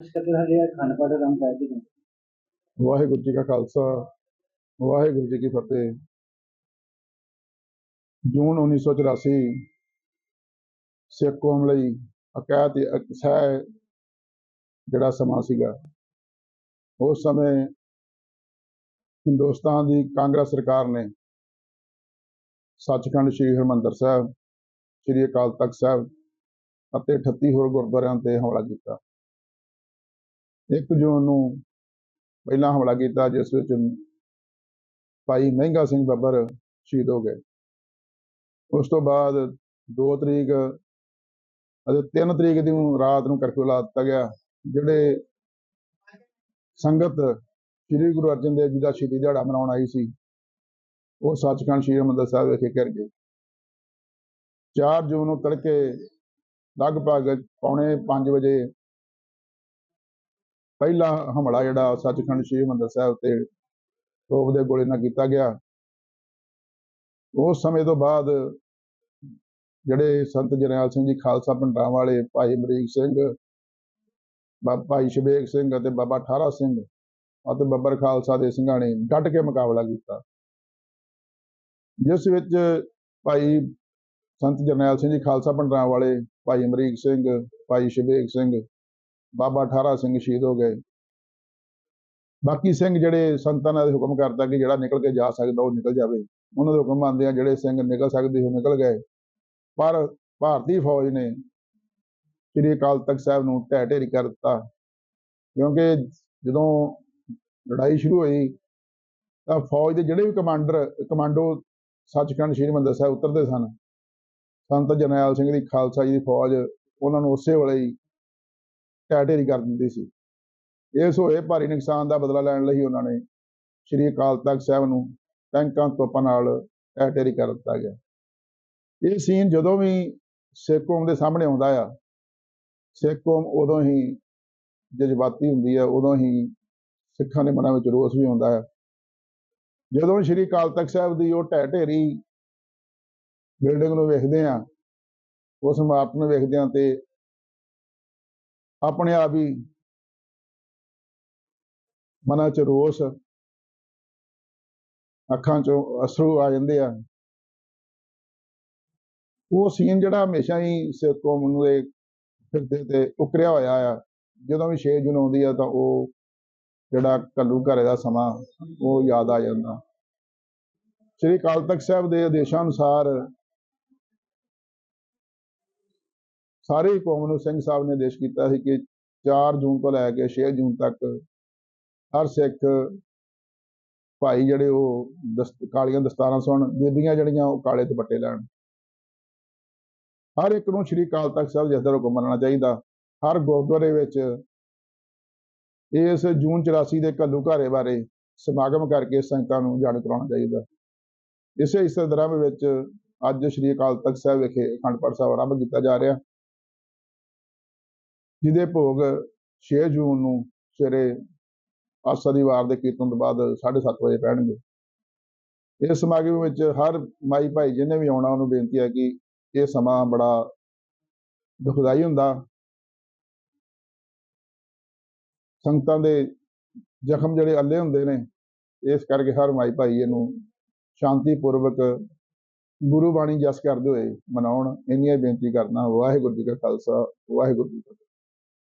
ਇਸ ਕਰਕੇ ਸਾਡੇ ਅਖੰਡ ਪਾਠ ਦਾ ਕੰਮ ਕਰਦੇ ਵਾਹਿਗੁਰੂ ਜੀ ਕਾ ਖਾਲਸਾ, ਵਾਹਿਗੁਰੂ ਜੀ ਕੀ ਫਤਿਹ। ਜੂਨ 1984 ਸਿੱਖ ਕੌਮ ਲਈ ਅਕੈਤ ਅਕਸੈ ਜਿਹੜਾ ਸਮਾਂ ਸੀਗਾ, ਉਸ ਸਮੇਂ ਹਿੰਦੁਸਤਾਨ ਦੀ ਕਾਂਗਰਸ ਸਰਕਾਰ ਨੇ ਸੱਚਖੰਡ ਸ੍ਰੀ ਹਰਿਮੰਦਰ ਸਾਹਿਬ, ਸ੍ਰੀ ਅਕਾਲ ਤਖਤ ਸਾਹਿਬ ਅਤੇ 38 ਹੋਰ ਗੁਰਦੁਆਰਿਆਂ ਤੇ ਹਮਲਾ ਕੀਤਾ। ਇੱਕ ਜੂਨ ਨੂੰ ਪਹਿਲਾ ਹਮਲਾ ਕੀਤਾ, ਜਿਸ ਵਿੱਚ ਭਾਈ ਮਹਿੰਗਾ ਸਿੰਘ ਬੱਬਰ ਸ਼ਹੀਦ ਹੋ ਗਏ। ਉਸ ਤੋਂ ਬਾਅਦ 2 ਤਰੀਕ ਅਤੇ 3 ਤਰੀਕ ਦੀ ਰਾਤ ਨੂੰ ਕਰਫਿਊ ਲਾ ਦਿੱਤਾ ਗਿਆ, ਜਿਹੜੇ ਸੰਗਤ ਸ੍ਰੀ ਗੁਰੂ ਅਰਜਨ ਦੇਵ ਜੀ ਦਾ ਸ਼ਹੀਦੀ ਦਿਹਾੜਾ ਮਨਾਉਣ ਆਈ ਸੀ, ਉਹ ਸੱਚਖੰਡ ਸ੍ਰੀ ਹਰਿਮੰਦਰ ਸਾਹਿਬ ਵਿਖੇ ਕਰ ਗਏ। 4 ਜੂਨ ਨੂੰ ਤੜਕੇ ਲਗਭਗ ਪੌਣੇ 5 ਵਜੇ ਪਹਿਲਾ ਹਮਲਾ ਜਿਹੜਾ ਸੱਚਖੰਡ ਸ੍ਰੀ ਹਰਿਮੰਦਰ ਸਾਹਿਬ ਤੇ ਤੋਪ ਦੇ ਗੋਲੇ ਨਾਲ ਕੀਤਾ ਗਿਆ। ਉਸ ਸਮੇਂ ਤੋਂ ਬਾਅਦ ਜਿਹੜੇ ਸੰਤ ਜਰਨੈਲ ਸਿੰਘ ਜੀ, ਖਾਲਸਾ ਪਿੰਡਾਂ ਵਾਲੇ ਭਾਈ ਅਮਰੀਕ ਸਿੰਘ, ਬਾ- ਭਾਈ ਸ਼ਬੇਕ ਸਿੰਘ ਅਤੇ ਬਾਬਾ ਠਾਰਾ ਸਿੰਘ ਅਤੇ ਬੱਬਰ ਖਾਲਸਾ ਦੇ ਸਿੰਘਾਂ ਨੇ ਡਟ ਕੇ ਮੁਕਾਬਲਾ ਕੀਤਾ। ਜਿਸ ਵਿੱਚ ਭਾਈ ਸੰਤ ਜਰਨੈਲ ਸਿੰਘ ਜੀ, ਖਾਲਸਾ ਪਿੰਡਾਂ ਵਾਲੇ ਭਾਈ ਅਮਰੀਕ ਸਿੰਘ, ਭਾਈ ਸ਼ਬੇਕ ਸਿੰਘ ਬਾਬਾ ਠਾਰਾ ਸਿੰਘ ਸ਼ਹੀਦ ਹੋ ਗਏ। ਬਾਕੀ ਸਿੰਘ ਜਿਹੜੇ ਸੰਤਾਂ ਨੇ ਹੁਕਮ ਕਰਤਾ ਕਿ ਜਿਹੜਾ ਨਿਕਲ ਕੇ ਜਾ ਸਕਦਾ ਉਹ ਨਿਕਲ ਜਾਵੇ। ਉਹਨਾਂ ਦੇ ਹੁਕਮ ਮੰਨਦੇ ਆ ਜਿਹੜੇ ਸਿੰਘ ਨਿਕਲ ਸਕਦੇ ਉਹ ਨਿਕਲ ਗਏ। ਪਰ ਭਾਰਤੀ ਫੌਜ ਨੇ ਸ੍ਰੀ ਅਕਾਲ ਤਖਤ ਸਾਹਿਬ ਨੂੰ ਢਹਿ ਢੇਰੀ ਕਰ ਦਿੱਤਾ ਕਿਉਂਕਿ ਜਦੋਂ ਲੜਾਈ ਸ਼ੁਰੂ ਹੋਈ, ਤਾਂ ਫੌਜ ਦੇ ਜਿਹੜੇ ਵੀ ਕਮਾਂਡਰ, ਕਮਾਂਡੋ ਸੱਚਖੰਡ ਸ੍ਰੀ ਹਰਿਮੰਦਰ ਸਾਹਿਬ ਉਤਰਦੇ ਸਨ। ਸੰਤ ਜਰਨੈਲ ਸਿੰਘ ਦੀ ਖਾਲਸਾ ਜੀ ਦੀ ਫੌਜ ਉਹਨਾਂ ਨੂੰ ਉਸੇ ਵੇਲੇ ਹੀ ਢਹਿ ਢੇਰੀ ਕਰ ਦਿੰਦੀ ਸੀ। ਇਸ ਹੋਏ ਭਾਰੀ ਨੁਕਸਾਨ ਦਾ ਬਦਲਾ ਲੈਣ ਲਈ ਉਹਨਾਂ ਨੇ ਸ੍ਰੀ ਅਕਾਲ ਤਖਤ ਸਾਹਿਬ ਨੂੰ ਟੈਂਕਾਂ ਤੋਪਾਂ ਨਾਲ ਢਹਿ ਢੇਰੀ ਕਰ ਦਿੱਤਾ ਗਿਆ। ਇਹ ਸੀਨ ਜਦੋਂ ਵੀ ਸਿੱਖ ਕੌਮ ਦੇ ਸਾਹਮਣੇ ਆਉਂਦਾ ਆ, ਸਿੱਖ ਕੌਮ ਉਦੋਂ ਹੀ ਜਜ਼ਬਾਤੀ ਹੁੰਦੀ ਹੈ ਉਦੋਂ ਹੀ ਸਿੱਖਾਂ ਦੇ ਮਨਾਂ ਵਿੱਚ ਰੋਸ ਵੀ ਆਉਂਦਾ ਹੈ ਜਦੋਂ ਸ੍ਰੀ ਅਕਾਲ ਤਖਤ ਸਾਹਿਬ ਦੀ ਉਹ ਢਹਿ ਢੇਰੀ ਬਿਲਡਿੰਗ ਨੂੰ ਵੇਖਦੇ ਆ, ਉਸ ਇਮਾਰਤ ਨੂੰ ਵੇਖਦੇ ਆ ਤੇ ਆਪਣੇ ਆਪ ਹੀ ਮਨਾਂ 'ਚ ਰੋਸ ਅੱਖਾਂ 'ਚੋਂ ਅਸਰੂ ਆ ਜਾਂਦੇ ਆ। ਉਹ ਸੀਨ ਜਿਹੜਾ ਹਮੇਸ਼ਾ ਹੀ ਸਿਰ ਕੌਮ ਨੂੰ ਦੇ ਫਿਰਦੇ ਤੇ ਉਕਰਿਆ ਹੋਇਆ ਆ, ਜਦੋਂ ਵੀ 6 ਜੂਨ ਆਉਂਦੀ ਆ ਤਾਂ ਉਹ ਜਿਹੜਾ ਕੱਲੂ ਘਰੇ ਦਾ ਸਮਾਂ, ਉਹ ਯਾਦ ਆ ਜਾਂਦਾ। ਸ੍ਰੀ ਅਕਾਲ ਤਖਤ ਸਾਹਿਬ ਦੇ ਆਦੇਸ਼ਾਂ ਅਨੁਸਾਰ ਸਾਰੀ ਕੌਮ ਨੂੰ ਸਿੰਘ ਸਾਹਿਬ ਨੇ ਆਦੇਸ਼ ਕੀਤਾ ਸੀ ਕਿ 4 ਜੂਨ ਤੋਂ ਲੈ ਕੇ 6 ਜੂਨ ਤੱਕ ਹਰ ਸਿੱਖ ਭਾਈ ਜਿਹੜੇ ਉਹ ਦਸਤ ਕਾਲੀਆਂ ਦਸਤਾਰਾਂ ਸੁਣ ਬੀਬੀਆਂ ਜਿਹੜੀਆਂ ਉਹ ਕਾਲੇ ਦੁਪੱਟੇ ਲੈਣ। ਹਰ ਇੱਕ ਨੂੰ ਸ੍ਰੀ ਅਕਾਲ ਤਖਤ ਸਾਹਿਬ ਜਿਸ ਦਾ ਹੁਕਮ ਮੰਨਣਾ ਚਾਹੀਦਾ। ਹਰ ਗੁਰਦੁਆਰੇ ਵਿੱਚ ਇਸ ਜੂਨ 84 ਦੇ ਘੱਲੂ ਘਾਰੇ ਬਾਰੇ ਸਮਾਗਮ ਕਰਕੇ ਸੰਗਤਾਂ ਨੂੰ ਜਾਣ ਕਰਾਉਣਾ ਚਾਹੀਦਾ। ਇਸੇ ਇਸੇ ਦਰਾਂ ਵਿੱਚ ਅੱਜ ਸ੍ਰੀ ਅਕਾਲ ਤਖਤ ਸਾਹਿਬ ਵਿਖੇ ਅਖੰਡ ਪਾਠ ਸਾਹਿਬ ਆਰੰਭ ਕੀਤਾ ਜਾ ਰਿਹਾ। ਜਿਹਦੇ ਭੋਗ 6 ਜੂਨ ਨੂੰ ਸਵੇਰੇ ਆਸਾ ਦੀ ਵਾਰ ਦੇ ਕੀਰਤਨ ਤੋਂ ਬਾਅਦ 7:30 ਵਜੇ ਪੈਣਗੇ। ਇਸ ਸਮਾਗਮ ਵਿੱਚ ਹਰ ਮਾਈ ਭਾਈ ਜਿਹਨੇ ਵੀ ਆਉਣਾ, ਉਹਨੂੰ ਬੇਨਤੀ ਹੈ ਕਿ ਇਹ ਸਮਾਂ ਬੜਾ ਦੁਖਦਾਈ ਹੁੰਦਾ। ਸੰਗਤਾਂ ਦੇ ਜ਼ਖਮ ਜਿਹੜੇ ਅੱਲੇ ਹੁੰਦੇ ਨੇ, ਇਸ ਕਰਕੇ ਹਰ ਮਾਈ ਭਾਈ ਇਹਨੂੰ ਸ਼ਾਂਤੀਪੂਰਵਕ ਗੁਰੂ ਬਾਣੀ ਜਸ ਕਰਦੇ ਹੋਏ ਮਨਾਉਣ। ਇੰਨੀਆਂ ਹੀ ਬੇਨਤੀ ਕਰਨਾ ਵਾਹਿਗੁਰੂ ਜੀ ਕਾ ਖਾਲਸਾ, ਵਾਹਿਗੁਰੂ ਜੀ ਕੀ ਫਤਿਹ।